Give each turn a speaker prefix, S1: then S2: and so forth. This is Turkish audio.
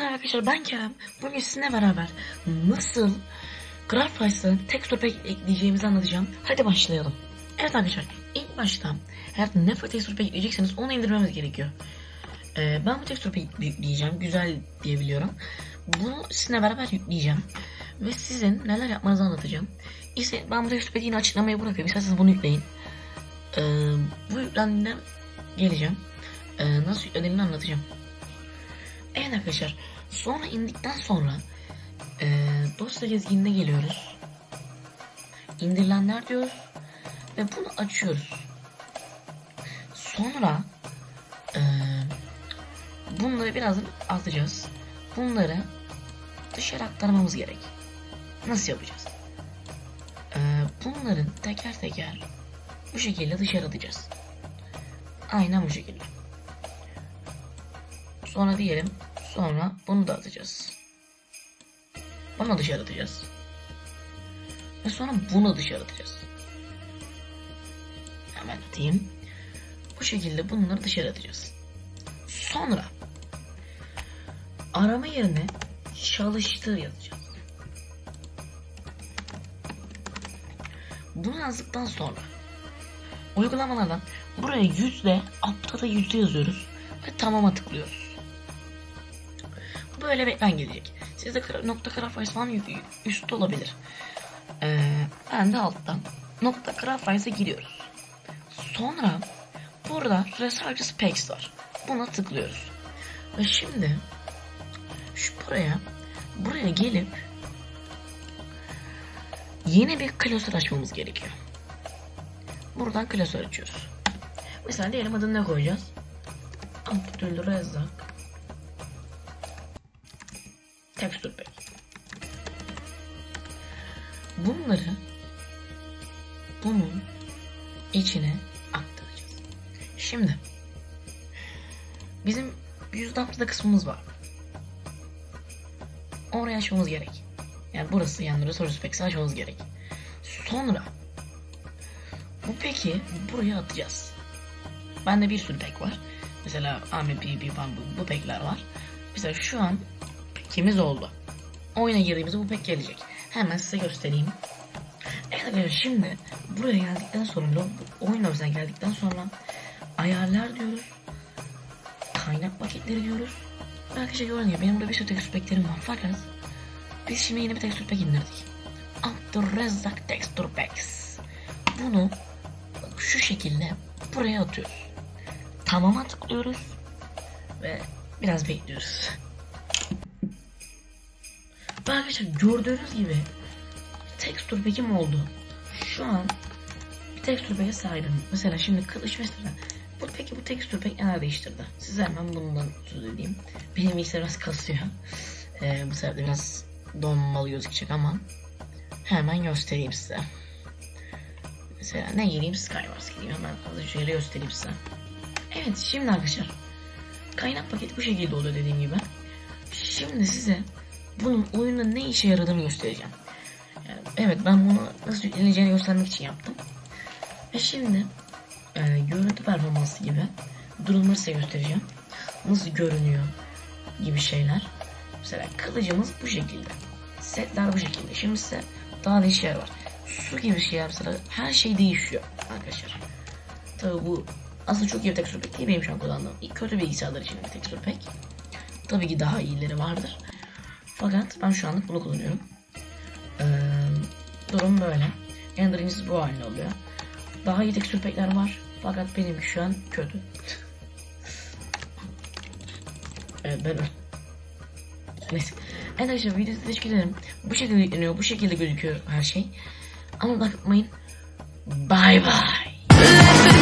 S1: Evet arkadaşlar ben Kerem. Bugün sizinle beraber nasıl Graphice'a texture pack ekleyeceğimizi anlatacağım. Hadi başlayalım. Evet arkadaşlar ilk başta eğer ne texture pack ekleyecekseniz onu indirmemiz gerekiyor. Ee, ben bu texture pack yükleyeceğim. Güzel diye biliyorum. Bunu sizinle beraber yükleyeceğim. Ve sizin neler yapmanızı anlatacağım. İşte ben bu texture pack'i yine açıklamaya bırakıyorum. İsterseniz bunu yükleyin. Ee, bu yüklendiğinde geleceğim. Ee, nasıl yüklendiğini anlatacağım. Evet arkadaşlar sonra indikten sonra e, dosya gezginine geliyoruz. İndirilenler diyoruz ve bunu açıyoruz. Sonra e, bunları biraz atacağız. Bunları dışarı aktarmamız gerek. Nasıl yapacağız? E, bunların teker teker bu şekilde dışarı atacağız. Aynen bu şekilde. Sonra diyelim sonra bunu da atacağız. Bunu dışarı atacağız. Ve sonra bunu dışarı atacağız. Hemen atayım. Bu şekilde bunları dışarı atacağız. Sonra arama yerine çalıştığı yazacağız. Bunu yazdıktan sonra uygulamalardan buraya yüzde altta da yüzde yazıyoruz ve tamama tıklıyoruz. Böyle ekran gelecek. Sizde nokta graphics falan üstte olabilir. Ee, ben de alttan nokta graphics'e giriyoruz. Sonra burada Research Specs var. Buna tıklıyoruz. Ve şimdi şu buraya buraya gelip yeni bir klasör açmamız gerekiyor. Buradan klasör açıyoruz. Mesela diyelim adını ne koyacağız? Abdülrezzak Texture Pack. Bunları bunun içine aktaracağız. Şimdi bizim %60'da kısmımız var. Oraya açmamız gerek. Yani burası yani Resource Packs'i açmamız gerek. Sonra bu peki buraya atacağız. Bende bir sürü pack var. Mesela AMPP falan bu, bu pack'ler var. Mesela şu an pack'imiz oldu. Oyuna girdiğimizde bu pack gelecek. Hemen size göstereyim. Evet şimdi buraya geldikten sonra oyun lobisine geldikten sonra ayarlar diyoruz. Kaynak paketleri diyoruz. Arkadaşlar gördüğünüz gibi benim burada bir sürü texture pack'lerim var fakat biz şimdi yeni bir texture pack indirdik. Abdurrezzak Texture Packs. Bunu şu şekilde buraya atıyoruz. Tamama tıklıyoruz ve biraz bekliyoruz. Ve arkadaşlar gördüğünüz gibi texture pack'im oldu. Şu an bir texture pack'e sahibim. Mesela şimdi kılıç mesela. Bu peki bu texture pack neler değiştirdi? Size hemen bundan söz edeyim. Benim bilgisayar biraz kasıyor. Ee, bu sefer de biraz donmalı gözükecek ama hemen göstereyim size. Mesela ne gireyim Skywars gireyim hemen hızlıca şöyle göstereyim size. Evet şimdi arkadaşlar kaynak paketi bu şekilde oluyor dediğim gibi. Şimdi size bunun oyunda ne işe yaradığını göstereceğim. Yani, evet ben bunu nasıl yükleneceğini göstermek için yaptım. Ve şimdi e, görüntü performansı gibi durumları size göstereceğim. Nasıl görünüyor gibi şeyler. Mesela kılıcımız bu şekilde. Setler bu şekilde. Şimdi size daha değişik şeyler var. Su gibi şeyler mesela her şey değişiyor arkadaşlar. Tabi bu aslında çok iyi bir texture pack değil benim şu an kullandığım. Kötü bilgisayarlar için bir texture pack. Tabii ki daha iyileri vardır. Fakat ben şu anlık bunu kullanıyorum. Ee, durum böyle. Rendering'siz bu halde oluyor. Daha iyi texture pack'ler var. Fakat benimki şu an kötü. evet ben Neyse. Evet arkadaşlar videoyu teşekkür ederim. Bu şekilde yükleniyor. Bu şekilde gözüküyor her şey. Ama bakmayın. Bye bye.